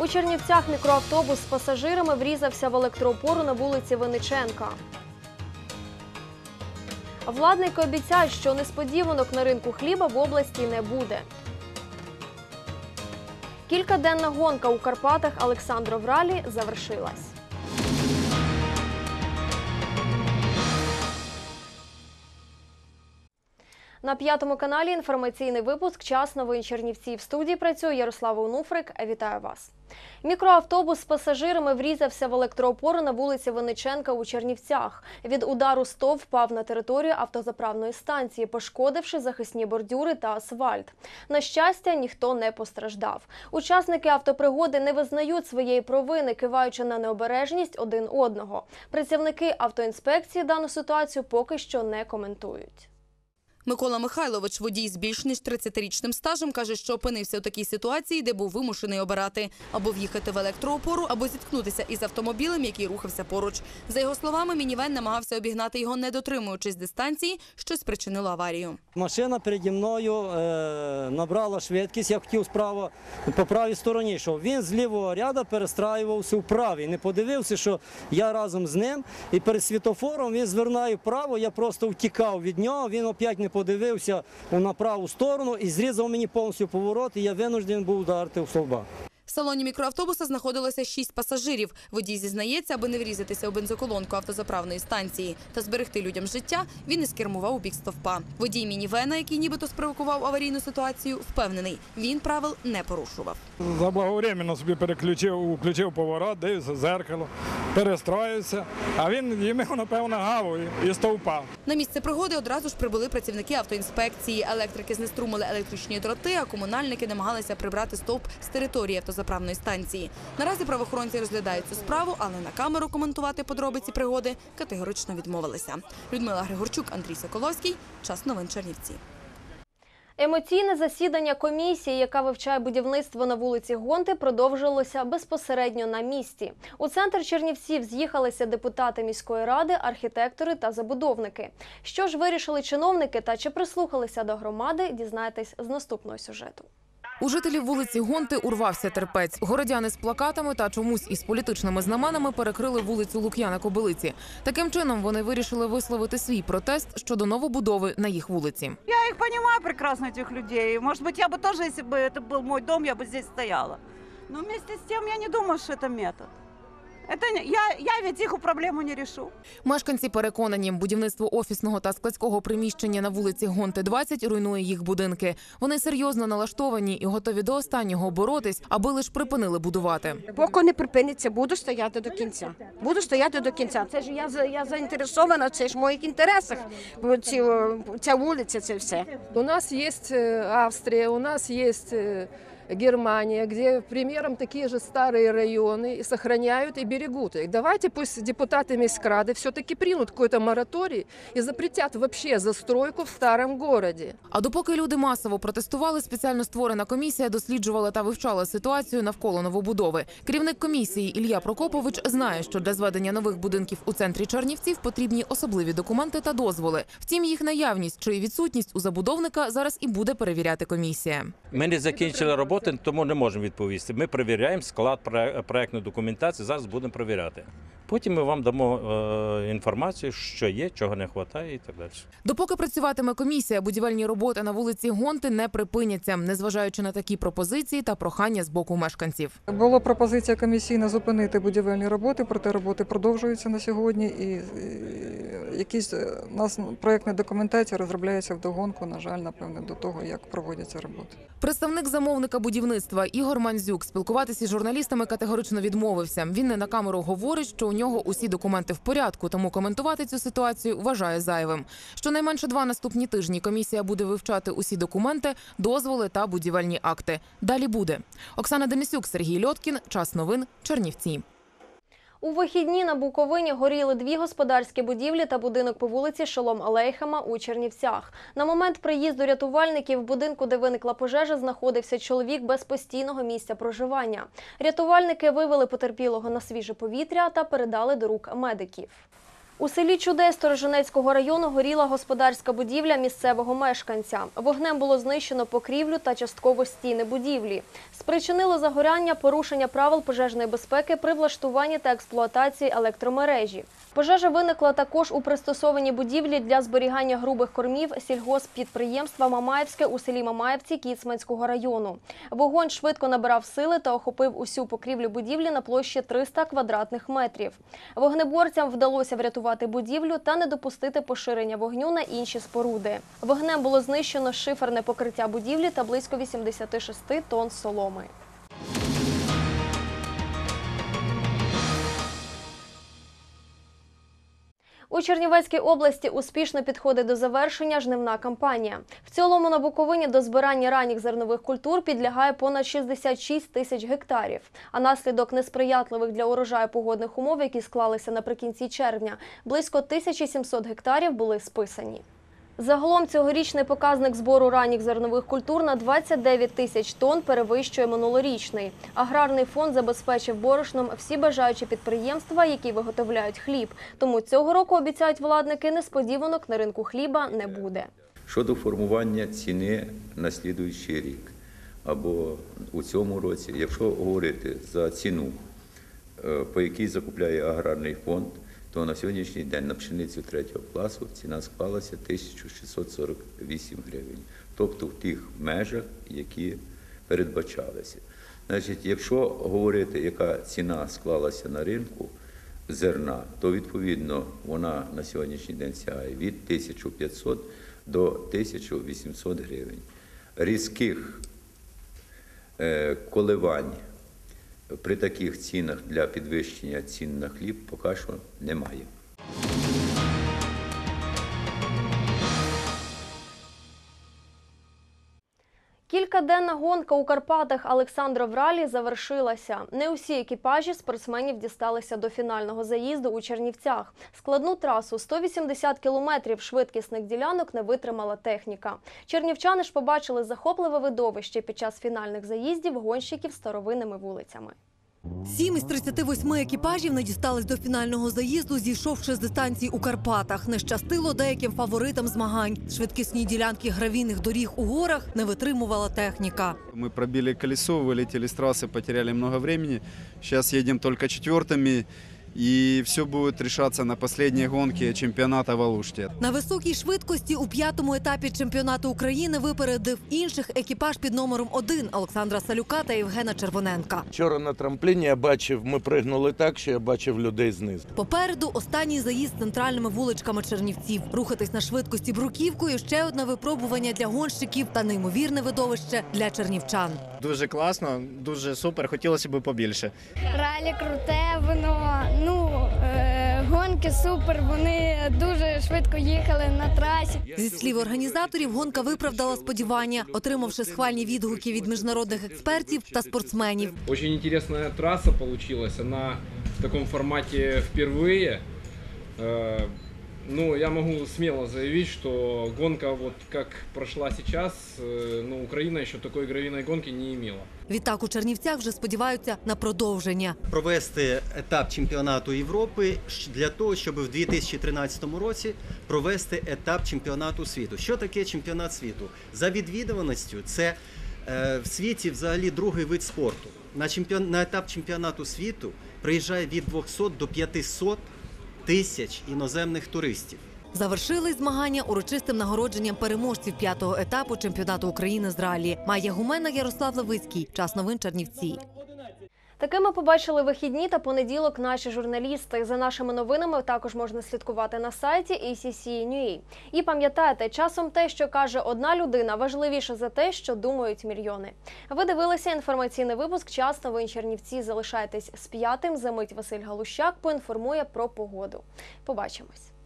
У Чернівцях мікроавтобус з пасажирами врізався в електроопору на вулиці Винниченка. Владники обіцяють, що несподіванок на ринку хліба в області не буде. Кількаденна гонка у Карпатах Олександров Ралі завершилась. На п'ятому каналі інформаційний випуск Час новин Чернівці. В студії працює Ярослава Унуфрик. Вітаю вас. Мікроавтобус з пасажирами врізався в електроопору на вулиці Винниченка у Чернівцях. Від удару стовп впав на територію автозаправної станції, пошкодивши захисні бордюри та асфальт. На щастя, ніхто не постраждав. Учасники автопригоди не визнають своєї провини, киваючи на необережність один одного. Працівники автоінспекції дану ситуацію поки що не коментують. Микола Михайлович, водій з більш ніж 30-річним стажем, каже, що опинився у такій ситуації, де був вимушений обирати або в'їхати в електроопору, або зіткнутися із автомобілем, який рухався поруч. За його словами, мінівен намагався обігнати його, не дотримуючись дистанції, що спричинило аварію. Машина переді мною е, набрала швидкість, я хотів справа по правій стороні йшов. Він з лівого ряду перестраювався в правий. Не подивився, що я разом з ним. І перед світофором він звернає вправо, я просто втікав від нього. Він опять не подивився на праву сторону і зрізав мені повністю поворот, і я винуждений був ударити в стовба. В салоні мікроавтобуса знаходилося шість пасажирів. Водій зізнається, аби не врізатися у бензоколонку автозаправної станції та зберегти людям життя, він і скермував у бік стовпа. Водій мінівена, який нібито спровокував аварійну ситуацію, впевнений, він правил не порушував. Заблаговременно собі переключив, включив поворот, дивився зеркало, перестроївся, а він їм напевно гавою і стовпав. На місце пригоди одразу ж прибули працівники автоінспекції. Електрики знеструмили електричні дроти, а комунальники намагалися прибрати стовп з території автозаправної станції. Наразі правоохоронці розглядають цю справу, але на камеру коментувати подробиці пригоди категорично відмовилися. Людмила Григорчук, Андрій Соколовський. Час новин Чернівці. Емоційне засідання комісії, яка вивчає будівництво на вулиці Гонти, продовжилося безпосередньо на місці. У центр Чернівців з'їхалися депутати міської ради, архітектори та забудовники. Що ж вирішили чиновники та чи прислухалися до громади, дізнаєтесь з наступного сюжету. У жителів вулиці Гонти урвався терпець. Городяни з плакатами та чомусь із політичними знаменами перекрили вулицю Лук'яна Кобилиці. Таким чином вони вирішили висловити свій протест щодо новобудови на їх вулиці. Я их понимаю прекрасно, этих людей. Может быть, я бы тоже, если бы это был мой дом, я бы здесь стояла. Но вместе с тем я не думаю, что это метод. Это не- я, я ведь их проблему не решу. Мешканці переконані, будівництво офісного та складського приміщення на вулиці Гонти 20 руйнує їх будинки. Вони серйозно налаштовані і готові до останнього боротись, аби лише припинили будувати. Поки не припиниться, буду стояти до кінця. Буду стояти до кінця. Це ж я за- я заінтересована, це ж в моїх інтересах. бо Ці, о, ця вулиця, це все. У нас есть э, Австрия, у нас есть э, Германия, где примером такие же старые районы и сохраняют и берегут их. Давайте пусть депутаты Мискрады все-таки примут какой-то мораторий и запретят вообще застройку в старом городе. А допоки люди масово протестували, спеціально створена комісія досліджувала та вивчала ситуацію навколо новобудови. Керівник комісії Ілля Прокопович знає, що для зведення нових будинків у центрі Чернівців потрібні особливі документи та дозволи. Втім, їх наявність чи відсутність у забудовника зараз і буде перевіряти комісія. Ми не закінчили роботи, тому не можемо відповісти. Ми перевіряємо склад проє- проектної документації. Зараз будемо перевіряти. Потім ми вам дамо е, інформацію, що є, чого не вистачає і так далі. Допоки працюватиме комісія, будівельні роботи на вулиці Гонти не припиняться, незважаючи на такі пропозиції та прохання з боку мешканців. Була пропозиція комісійна зупинити будівельні роботи, проте роботи продовжуються на сьогодні. І якісь е, у нас проєктна документація розробляється вдогонку, на жаль, напевне, до того, як проводяться роботи. Представник замовника будівництва Ігор Манзюк спілкуватися з журналістами категорично відмовився. Він не на камеру говорить, що у нього усі документи в порядку, тому коментувати цю ситуацію вважає зайвим. Щонайменше два наступні тижні комісія буде вивчати усі документи, дозволи та будівельні акти. Далі буде Оксана Денисюк, Сергій Льоткін. Час новин. Чернівці. У вихідні на Буковині горіли дві господарські будівлі та будинок по вулиці Шолом Алейхема у Чернівцях. На момент приїзду рятувальників в будинку, де виникла пожежа, знаходився чоловік без постійного місця проживання. Рятувальники вивели потерпілого на свіже повітря та передали до рук медиків. У селі Чудес Сторожинецького району горіла господарська будівля місцевого мешканця. Вогнем було знищено покрівлю та частково стіни будівлі. Спричинило загоряння порушення правил пожежної безпеки при влаштуванні та експлуатації електромережі. Пожежа виникла також у пристосованій будівлі для зберігання грубих кормів сільгосппідприємства Мамаївське у селі Мамаївці Кіцманського району. Вогонь швидко набирав сили та охопив усю покрівлю будівлі на площі 300 квадратних метрів. Вогнеборцям вдалося врятувати будівлю та не допустити поширення вогню на інші споруди. Вогнем було знищено шиферне покриття будівлі та близько 86 тонн соломи. У Чернівецькій області успішно підходить до завершення жнивна кампанія. В цілому на Буковині до збирання ранніх зернових культур підлягає понад 66 тисяч гектарів. А наслідок несприятливих для урожаю погодних умов, які склалися наприкінці червня, близько 1700 гектарів були списані. Загалом цьогорічний показник збору ранніх зернових культур на 29 тисяч тонн перевищує минулорічний. Аграрний фонд забезпечив борошном всі бажаючі підприємства, які виготовляють хліб. Тому цього року обіцяють владники, несподіванок на ринку хліба не буде. Щодо формування ціни на слідуючий рік або у цьому році, якщо говорити за ціну, е, по якій закупляє аграрний фонд, то на сьогоднішній день на пшеницю третього класу ціна склалася 1648 гривень, тобто в тих межах, які передбачалися. Значить, якщо говорити, яка ціна склалася на ринку зерна, то відповідно вона на сьогоднішній день сягає від 1500 до 1800 гривень. Різких е, коливань при таких цінах для підвищення цін на хліб поки що немає. Кількаденна гонка у Карпатах Олександра Ралі завершилася. Не усі екіпажі спортсменів дісталися до фінального заїзду у Чернівцях. Складну трасу 180 кілометрів швидкісних ділянок не витримала техніка. Чернівчани ж побачили захопливе видовище під час фінальних заїздів гонщиків старовинними вулицями. Сім із 38 екіпажів не дістались до фінального заїзду, зійшовши з дистанції у Карпатах. Не щастило деяким фаворитам змагань. Швидкісні ділянки гравійних доріг у горах не витримувала техніка. Мы пробили колесо, вылетели с трассы, потеряли много времени. Сейчас едем только четвертыми. И все будет решаться на последней гонке чемпионата в Алуште. На високій швидкості у п'ятому етапі чемпіонату України випередив інших екіпаж під номером один Олександра Салюка та Євгена Червоненка. Вчора на трампліні я бачив, ми пригнули так, що я бачив людей знизу. Попереду останній заїзд центральними вуличками Чернівців. Рухатись на швидкості бруківкою ще одне випробування для гонщиків та неймовірне видовище для чернівчан. Дуже класно, дуже супер. Хотілося б побільше. Ралі круте, воно ну е, гонки супер. Вони дуже швидко їхали на трасі. Зі слів організаторів, гонка виправдала сподівання, отримавши схвальні відгуки від міжнародних експертів та спортсменів. Очень цікава траса вийшла. Вона в такому форматі впервые. Ну, я могу смело заявить, что гонка, вот как прошла сейчас, ну, Украина еще такой гравийной гонки не имела. Відтак у Чернівцях вже сподіваються на продовження. провести етап чемпіонату Європи для того, щоб в 2013 році провести етап чемпіонату світу. Що таке чемпіонат світу? За відвідуваністю це е, в світі взагалі другий вид спорту. На, чемпіон... на етап чемпіонату світу приїжджає від 200 до 500 тисяч іноземних туристів. Завершили змагання урочистим нагородженням переможців п'ятого етапу чемпіонату України з ралі. Майя Гумена, Ярослав Левицький. Час новин Чернівці. Такими побачили вихідні та понеділок наші журналісти. За нашими новинами також можна слідкувати на сайті ACC.NUA. І пам'ятайте, часом те, що каже одна людина, важливіше за те, що думають мільйони. Ви дивилися інформаційний випуск «Час новин Чернівці». Залишайтесь з п'ятим. Замить Василь Галущак поінформує про погоду. Побачимось.